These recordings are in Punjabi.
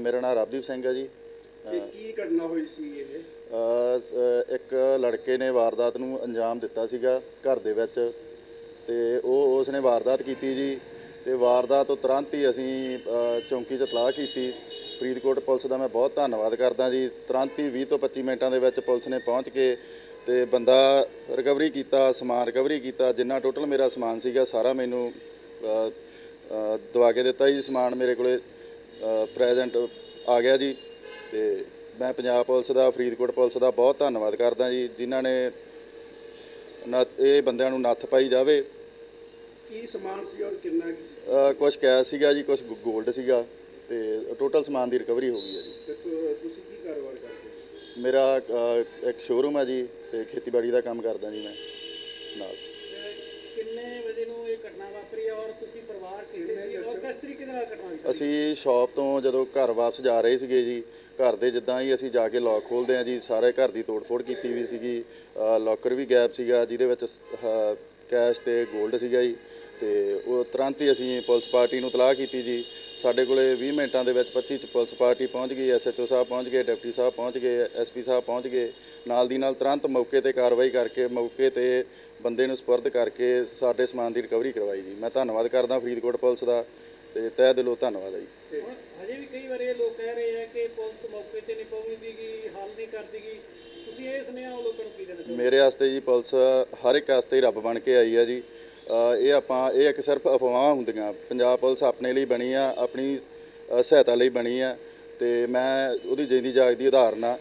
ਮੇਰਾ ਨਾਮ ਰਵਦੀਪ ਸਿੰਘ ਹੈ ਜੀ। ਤੇ ਕੀ ਘਟਨਾ ਹੋਈ ਸੀ ਇਹ? ਇੱਕ ਲੜਕੇ ਨੇ ਵਾਰਦਾਤ ਨੂੰ ਅੰਜਾਮ ਦਿੱਤਾ ਸੀਗਾ ਘਰ ਦੇ ਵਿੱਚ ਤੇ ਉਹ ਉਸਨੇ ਵਾਰਦਾਤ ਕੀਤੀ ਜੀ ਤੇ ਵਾਰਦਾਤ ਤੋਂ ਤੁਰੰਤ ਹੀ ਅਸੀਂ ਚੌਂਕੀ 'ਚ ਇਤਲਾਹ ਕੀਤੀ। ਫਰੀਦਕੋਟ ਪੁਲਿਸ ਦਾ ਮੈਂ ਬਹੁਤ ਧੰਨਵਾਦ ਕਰਦਾ ਜੀ। ਤੁਰੰਤ ਹੀ 20 ਤੋਂ 25 ਮਿੰਟਾਂ ਦੇ ਵਿੱਚ ਪੁਲਿਸ ਨੇ ਪਹੁੰਚ ਕੇ ਤੇ ਬੰਦਾ ਰਿਕਵਰੀ ਕੀਤਾ ਸਮਾਨ ਰਿਕਵਰੀ ਕੀਤਾ ਜਿੰਨਾ ਟੋਟਲ ਮੇਰਾ ਸਮਾਨ ਸੀਗਾ ਸਾਰਾ ਮੈਨੂੰ ਦਵਾ ਕੇ ਦਿੱਤਾ ਜੀ। ਸਮਾਨ ਮੇਰੇ ਕੋਲੇ ਪ੍ਰੈਜ਼ੈਂਟ ਆ ਗਿਆ ਜੀ ਤੇ ਮੈਂ ਪੰਜਾਬ ਪੁਲਿਸ ਦਾ ਫਰੀਦਕੋਟ ਪੁਲਿਸ ਦਾ ਬਹੁਤ ਧੰਨਵਾਦ ਕਰਦਾ ਜੀ ਜਿਨ੍ਹਾਂ ਨੇ ਇਹ ਬੰਦਿਆਂ ਨੂੰ ਨੱਥ ਪਾਈ ਜਾਵੇ। ਕੀ ਸਮਾਨ ਸੀ ਔਰ ਕਿੰਨਾ ਕੁ ਸੀ? ਕੁਝ ਕੈਸ਼ ਸੀਗਾ ਜੀ ਕੁਝ 골ਡ ਸੀਗਾ ਤੇ ਟੋਟਲ ਸਮਾਨ ਦੀ ਰਿਕਵਰੀ ਹੋ ਗਈ ਹੈ ਜੀ। ਤੁਸੀਂ ਕੀ ਕਾਰੋਬਾਰ ਕਰਦੇ ਹੋ? ਮੇਰਾ ਇੱਕ ਸ਼ੋਰੂਮ ਹੈ ਜੀ ਤੇ ਖੇਤੀਬਾੜੀ ਦਾ ਕੰਮ ਕਰਦਾ ਜੀ ਮੈਂ ਨਾਲ। ਕਿੰਨੇ ਵਜੇ ਨੂੰ ਇਹ ਘਟਨਾ ਵਾਪਰੀ ਔਰ ਤੁਸੀਂ ਪਰਿਵਾਰ ਕਿੱਥੇ ਸੀ ਔਰ ਕਿਸ ਤਰੀਕੇ ਦੇ ਨਾਲ ਘਟਨਾ ਹੋਈ? ਅਸੀਂ ਸ਼ਾਪ ਤੋਂ ਜਦੋਂ ਘਰ ਵਾਪਸ ਜਾ ਰਹੇ ਸੀਗੇ ਜੀ ਘਰ ਦੇ ਜਿੱਦਾਂ ਹੀ ਅਸੀਂ ਜਾ ਕੇ ਲੌਕ ਖੋਲਦੇ ਆ ਜੀ ਸਾਰੇ ਘਰ ਦੀ ਤੋੜਫੋੜ ਕੀਤੀ ਵੀ ਸੀਗੀ। ਲੋਕਰ ਵੀ ਗੈਪ ਸੀਗਾ ਜਿਹਦੇ ਵਿੱਚ ਅਹ, ਕੈਸ਼ ਤੇ 골ਡ ਸੀਗਾ ਜੀ। ਤੇ ਉਹ ਤੁਰੰਤ ਹੀ ਅਸੀਂ ਪੁਲਿਸ ਪਾਰਟੀ ਨੂੰ ਤਲਾਹ ਕੀਤੀ ਜੀ। ਸਾਡੇ ਕੋਲੇ 20 ਮਿੰਟਾਂ ਦੇ ਵਿੱਚ 25 ਚ ਪੁਲਿਸ ਪਾਰਟੀ ਪਹੁੰਚ ਗਈ ਐਸਐਚਓ ਸਾਹਿਬ ਪਹੁੰਚ ਗਏ ਡਿਪਟੀ ਸਾਹਿਬ ਪਹੁੰਚ ਗਏ ਐਸਪੀ ਸਾਹਿਬ ਪਹੁੰਚ ਗਏ। ਨਾਲ ਦੀ ਨਾਲ ਤੁਰੰਤ ਮੌਕੇ ਤੇ ਕਾਰਵਾਈ ਕਰਕੇ ਮੌਕੇ ਤੇ ਬੰਦੇ ਨੂੰ ਸਪੁਰਦ ਕਰਕੇ ਸਾਡੇ ਸਮਾਨ ਦੀ ਰਿਕਵਰੀ ਕਰਵਾਈ ਜੀ। ਮੈਂ ਧੰਨਵਾਦ ਕਰਦਾ ਫਰੀਦਕੋਟ ਪੁਲਿਸ ਦਾ ਤੇ ਤਹਿ ਦਿਲੋਂ ਧੰਨਵਾਦ ਹੈ ਜੀ। ਹਜੇ ਵੀ ਕਈ ਵਾਰ ਇਹ ਲੋਕ ਕਹਿ ਰਹੇ ਆ ਕਿ ਪੁਲਿਸ ਮੌਕੇ ਤੇ ਨਹੀਂ ਪਹੁੰਚਦੀਗੀ ਹੱਲ ਨਹੀਂ ਕਰਦੀਗੀ ਤੁਸੀਂ ਇਹ ਸੁਨੇਹਾ ਲੋਕਾਂ ਨੂੰ ਕੀ ਦੇਣਾ ਮੇਰੇ ਵਾਸਤੇ ਜੀ ਪੁਲਿਸ ਹਰ ਇੱਕ ਵਾਸਤੇ ਰੱਬ ਬਣ ਕੇ ਆਈ ਆ ਜੀ। ਇਹ ਆਪਾਂ, ਇਹ ਇੱਕ ਸਿਰਫ ਅਫਵਾਹਾਂ ਹੁੰਦੀਆਂ। ਪੰਜਾਬ ਪੁਲਿਸ ਆਪਣੇ ਲਈ ਬਣੀ ਆ, ਆਪਣੀ ਸਹਾਇਤਾ ਲਈ ਬਣੀ ਆ। ਤੇ ਮੈਂ ਉਹਦੀ ਜਿੰਦੀ ਜਾਗਦੀ ਉਦਾਹਰਨ ਆ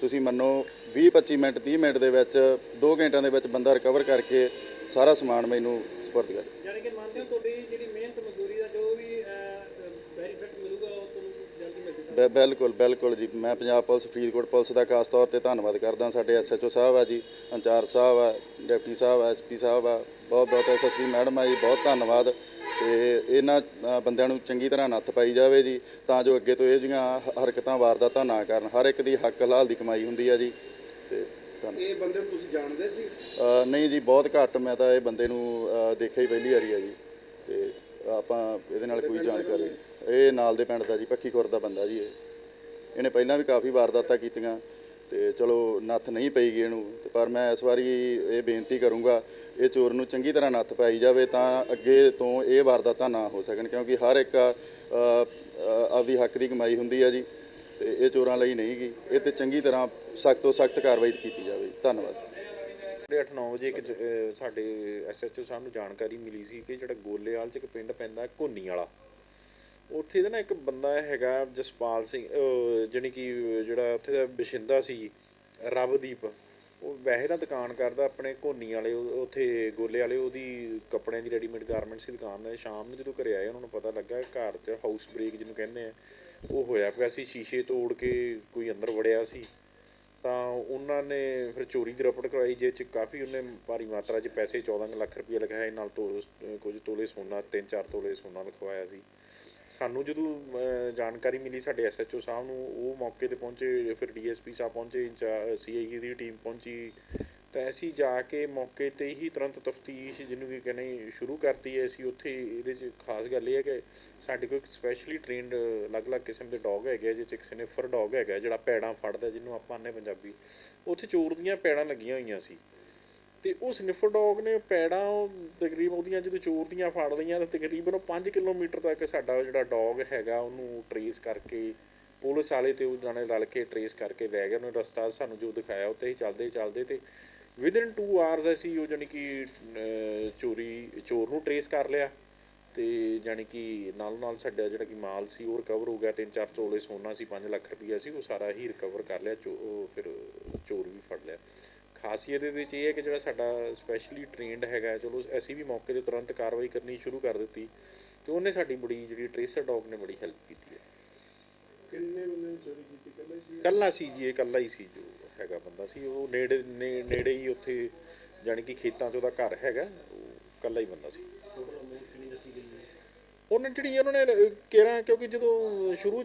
ਤੁਸੀਂ ਮੰਨੋ 20 25 ਮਿੰਟ 30 ਮਿੰਟ ਦੇ ਵਿੱਚ 2 ਘੰਟਿਆਂ ਦੇ ਵਿੱਚ ਬੰਦਾ ਰਿਕਵਰ ਕਰਕੇ ਸਾਰਾ ਸਮਾਨ ਮੈਨੂੰ ਸਪੁਰਦ ਕਰ ਯਾਨੀ ਕਿ ਮੰਨਦੇ ਹੋ ਤੁਹਾਡੀ ਜਿਹੜੀ ਮਿਹਨਤ, ਮਜ਼ਦੂਰੀ ਦਾ ਜੋ ਵੀ ਬੈਨੀਫਿਟ ਮਿਲੂਗਾ, ਉਹ ਤੁਹਾਨੂੰ ਬਿ- ਬਿਲਕੁਲ ਬਿਲਕੁਲ ਜੀ। ਮੈਂ ਪੰਜਾਬ ਪੁਲਿਸ ਫਰੀਦਕੋਟ ਪੁਲਿਸ ਦਾ ਖਾਸ ਤੌਰ ਤੇ ਧੰਨਵਾਦ ਕਰਦਾ ਸਾਡੇ ਐਸਐਚਓ ਸਾਹਿਬ ਆ ਜੀ ਅੰਚਾਰ ਸਾਹਿਬ ਆ ਡਿਪਟੀ ਸਾਹਿਬ ਆ ਐਸਪੀ ਸਾਹਿਬ ਆ। ਬਹੁਤ ਬਹੁਤ ਐਸਐਸਪੀ ਮੈਡਮ ਆ ਜੀ ਬਹੁਤ ਧੰਨਵਾਦ। ਤੇ ਇਹਨਾਂ ਅ, ਬੰਦਿਆਂ ਨੂੰ ਚੰਗੀ ਤਰ੍ਹਾਂ ਨੱਥ ਪਾਈ ਜਾਵੇ ਜੀ ਤਾਂ ਜੋ ਅੱਗੇ ਤੋਂ ਇਹ ਜਿਹੀਆਂ ਹ- ਹਰਕਤਾਂ ਵਾਰਦਾਤਾਂ ਨਾ ਕਰਨ। ਹਰ ਇੱਕ ਦੀ ਹੱਕ ਹਲਾਲ ਦੀ ਕਮਾਈ ਹੁੰਦੀ ਆ ਜੀ। ਤੇ ਧੰਨ ਇਹ ਬੰਦੇ ਨੂੰ ਤੁਸੀਂ ਜਾਣਦੇ ਸੀ? ਅ, ਨਹੀਂ ਜੀ ਬਹੁਤ ਘੱਟ ਮੈਂ ਤਾਂ ਇਹ ਬੰਦੇ ਨੂੰ ਅ, ਦੇਖਿਆ ਹੀ ਪਹਿਲੀ ਵਾਰੀ ਆ ਜੀ। ਤੇ ਆਪਾਂ ਇਹਦੇ ਨਾਲ ਕੋਈ ਜਾਣਕਾਰੀ ਇਹ ਨਾਲ ਦੇ ਪਿੰਡ ਦਾ ਜੀ, ਪੱਖੀ ਖੁਰ ਦਾ ਬੰਦਾ ਜੀ ਇਹ। ਇਹਨੇ ਪਹਿਲਾਂ ਵੀ ਕਾਫੀ ਵਾਰਦਾਤਾਂ ਕੀਤੀਆਂ ਤੇ ਚਲੋ ਨੱਥ ਨਹੀਂ ਪਈਗੀ ਇਹਨੂੰ। ਤੇ ਪਰ ਮੈਂ ਇਸ ਵਾਰੀ ਇਹ ਬੇਨਤੀ ਕਰੂੰਗਾ, ਇਹ ਚੋਰ ਨੂੰ ਚੰਗੀ ਤਰ੍ਹਾਂ ਨੱਥ ਪਾਈ ਜਾਵੇ ਤਾਂ ਅੱਗੇ ਤੋਂ ਇਹ ਵਾਰਦਾਤਾਂ ਨਾ ਹੋ ਸਕਣ, ਕਿਉਂਕਿ ਹਰ ਇੱਕ ਆਪਦੀ ਹੱਕ ਦੀ ਕਮਾਈ ਹੁੰਦੀ ਆ ਜੀ। ਤੇ ਇਹ ਚੋਰਾਂ ਲਈ ਨਹੀਂ ਗੀ। ਇਹ ਤੇ ਚੰਗੀ ਤਰ੍ਹਾਂ ਸਖਤ ਤੋਂ ਸਖਤ ਕਾਰਵਾਈ ਕੀਤੀ ਜਾਵੇ। ਧੰਨਵਾਦ। ਸਾਢੇ ਅੱਠ 9 ਵਜੇ ਇੱਕ ਜ- ਅਹ, ਸਾਡੇ ਐਸਐਚਓ ਸਾਹਿਬ ਨੂੰ ਜਾਣਕਾਰੀ ਮਿਲੀ ਸੀ ਕਿ ਜਿਹੜਾ ਗੋਲੇਵਾਲ ਚ ਇੱਕ ਪਿੰਡ ਪੈਂਦਾ ਕੋਨੀ ਵਾਲਾ। ਉੱਥੇ ਦਾ ਨਾ ਇੱਕ ਬੰਦਾ ਹੈਗਾ ਜਸਪਾਲ ਸਿੰਘ ਜਾਣੀ ਕਿ ਜਿਹੜਾ ਉੱਥੇ ਦਾ ਬਸ਼ਿੰਦਾ ਸੀ, ਰਵਦੀਪ, ਉਹ ਵੈਸੇ ਤਾਂ ਦੁਕਾਨ ਕਰਦਾ ਆਪਣੇ ਕੋਨੀ ਵਾਲੇ, ਉਹ- ਉੱਥੇ ਗੋਲੇ ਵਾਲੇ, ਉਹਦੀ ਕੱਪੜਿਆਂ ਦੀ ਰੈਡੀਮੇਡ ਗਾਰਮੈਂਟਸ ਦੀ ਦੁਕਾਨ ਦਾ, ਸ਼ਾਮ ਨੂੰ ਜਦੋਂ ਘਰੇ ਆਏ ਉਹਨਾਂ ਨੂੰ ਪਤਾ ਲੱਗਾ ਘਰ 'ਚ ਹਾਊਸ ਬ੍ਰੇਕ ਜਿਹਨੂੰ ਕਹਿੰਦੇ ਆ, ਉਹ ਹੋਇਆ ਪਿਆ ਸੀ, ਸ਼ੀਸ਼ੇ ਤੋੜ ਕੇ ਕੋਈ ਅੰਦਰ ਵੜਿਆ ਸੀ, ਤਾਂ ਉਹਨਾਂ ਨੇ ਫਿਰ ਚੋਰੀ ਦੀ ਰਿਪੋਰਟ ਕਰਵਾਈ ਜੇ ਚ ਕਾਫੀ ਉਹਨੇ ਭਾਰੀ ਮਾਤਰਾ 'ਚ ਪੈਸੇ 14 ਲੱਖ ਰੁਪਏ ਲਗਾਏ, ਨਾਲ ਤੋਂ, ਕੁਝ ਤੋਲੇ ਸੋਨਾ 3-4 ਤੋਲੇ ਸੋਨਾ ਲਿਖਵਾਇਆ ਸੀ। ਸਾਨੂੰ ਜਦੋਂ ਜਾਣਕਾਰੀ ਮਿਲੀ ਸਾਡੇ ਐਸਐਚਓ ਸਾਹਿਬ ਨੂੰ, ਉਹ ਮੌਕੇ ਤੇ ਪਹੁੰਚੇ, ਫਿਰ ਡੀਐਸਪੀ ਸਾਹਿਬ ਪਹੁੰਚੇ ਸੀਆਈਏ ਦੀ ਟੀਮ ਪਹੁੰਚੀ। ਤਾਂ ਅਸੀਂ ਜਾ ਕੇ ਮੌਕੇ ਤੇ ਹੀ ਤੁਰੰਤ ਤਫਤੀਸ਼ ਜਿਹਨੂੰ ਕਿ ਕਹਿੰਦੇ ਸ਼ੁਰੂ ਕਰਤੀ ਹੈ। ਅਸੀਂ ਉੱਥੇ ਇਹਦੇ 'ਚ ਖਾਸ ਗੱਲ ਇਹ ਹੈ ਕਿ ਸਾਡੇ ਕੋਲ ਇੱਕ ਸਪੈਸ਼ਲੀ ਟ੍ਰੇਨਡ ਅਲੱਗ-ਅਲੱਗ ਕਿਸਮ ਦੇ ਡੌਗ ਹੈਗੇ ਜਿਹਦੇ 'ਚ ਇੱਕ ਸਨਿਫਰ ਡੌਗ ਹੈਗਾ, ਜਿਹੜਾ ਪੈੜਾਂ ਫੜਦਾ, ਜਿਹਨੂੰ ਆਪਾਂ ਆਨੇ ਪੰਜਾਬੀ। ਉੱਥੇ ਚੋਰ ਦੀਆਂ ਪੈੜਾਂ ਲੱਗੀਆਂ ਹੋਈਆਂ ਸੀ। ਅਤੇ ਉਹ ਸਨਿਫਰ ਡੌਗ ਨੇ ਪੈੜਾਂ ਉਹ ਤਕਰੀਬਨ ਉਹਦੀਆਂ ਜਦੋਂ ਚੋਰ ਦੀਆਂ ਫੜ ਲਈਆਂ ਤਾਂ ਤਕਰੀਬਨ ਉਹ 5 ਕਿਲੋਮੀਟਰ ਤੱਕ ਸਾਡਾ ਜਿਹੜਾ ਡੌਗ ਹੈਗਾ ਉਹਨੂੰ ਟਰੇਸ ਕਰਕੇ ਪੁਲਿਸ ਵਾਲੇ ਤੇ ਉਹ ਜਾਣੇ ਰਲ ਕੇ ਟਰੇਸ ਕਰਕੇ ਲੈ ਗਏ। ਉਹਨੇ ਰਸਤਾ ਸਾਨੂੰ ਜੋ ਦਿਖਾਇਆ ਉੱਤੇ ਹੀ ਚੱਲਦੇ ਚੱਲਦੇ ਤੇ ਵਿਦਿਨ 2 ਆਵਰਸ ਅਸੀਂ ਉਹ ਜਾਣੀ ਕਿ ਚੋਰੀ ਚੋਰ ਨੂੰ ਟਰੇਸ ਕਰ ਲਿਆ ਤੇ ਜਾਣੀ ਕਿ ਨਾਲ ਨਾਲ ਸਾਡਾ ਜਿਹੜਾ ਕਿ ਮਾਲ ਸੀ ਉਹ ਰਿਕਵਰ ਹੋ ਗਿਆ। ਤਿੰਨ ਚਾਰ ਤੋਲੇ ਸੋਨਾ ਸੀ 5 ਲੱਖ ਰੁਪਈਆ ਸੀ, ਉਹ ਸਾਰਾ ਹੀ ਰਿਕਵਰ ਕਰ ਲਿਆ। ਚੋ- ਉਹ ਫਿਰ ਚੋਰ ਵੀ ਫੜ ਲਿਆ। ਖਾਸੀਅਤ ਇਹਦੇ ਵਿੱਚ ਇਹ ਹੈ ਕਿ ਜਿਹੜਾ ਸਾਡਾ ਸਪੈਸ਼ਲੀ ਟ੍ਰੇਨਡ ਹੈਗਾ ਚਲੋ ਅਸੀਂ ਵੀ ਮੌਕੇ ਤੇ ਤੁਰੰਤ ਕਾਰਵਾਈ ਕਰਨੀ ਸ਼ੁਰੂ ਕਰ ਦਿੱਤੀ ਤੇ ਉਹਨੇ ਸਾਡੀ ਬੜੀ ਜਿਹੜੀ ਟ੍ਰੇਸਰ ਡੌਗ ਨੇ ਬੜੀ ਹੈਲਪ ਕੀਤੀ ਹੈ। ਕਿੰਨੇ ਬੰਦੇ ਨੇ ਚੋਰੀ ਕੀਤੀ? ਕੱਲੇ ਸੀ? ਕੱਲਾ ਸੀ ਜੀ ਇਹ ਕੱਲਾ ਹੀ ਸੀ ਜੋ ਹੈਗਾ ਬੰਦਾ ਸੀ। ਉਹ ਨੇੜੇ ਨੇੜੇ ਹੀ ਉੱਥੇ ਜਾਣੀ ਕਿ ਖੇਤਾਂ 'ਚ ਉਹਦਾ ਘਰ ਹੈਗਾ ਉਹ ਕੱਲਾ ਹੀ ਬੰਦਾ ਸੀ। ਉਹਨਾਂ ਜਿਹੜੀ ਉਹਨਾਂ ਨੇ ਕਿਹਾ ਕਿਉਂਕਿ ਜਦੋਂ ਸ਼ੁਰੂ 'ਚ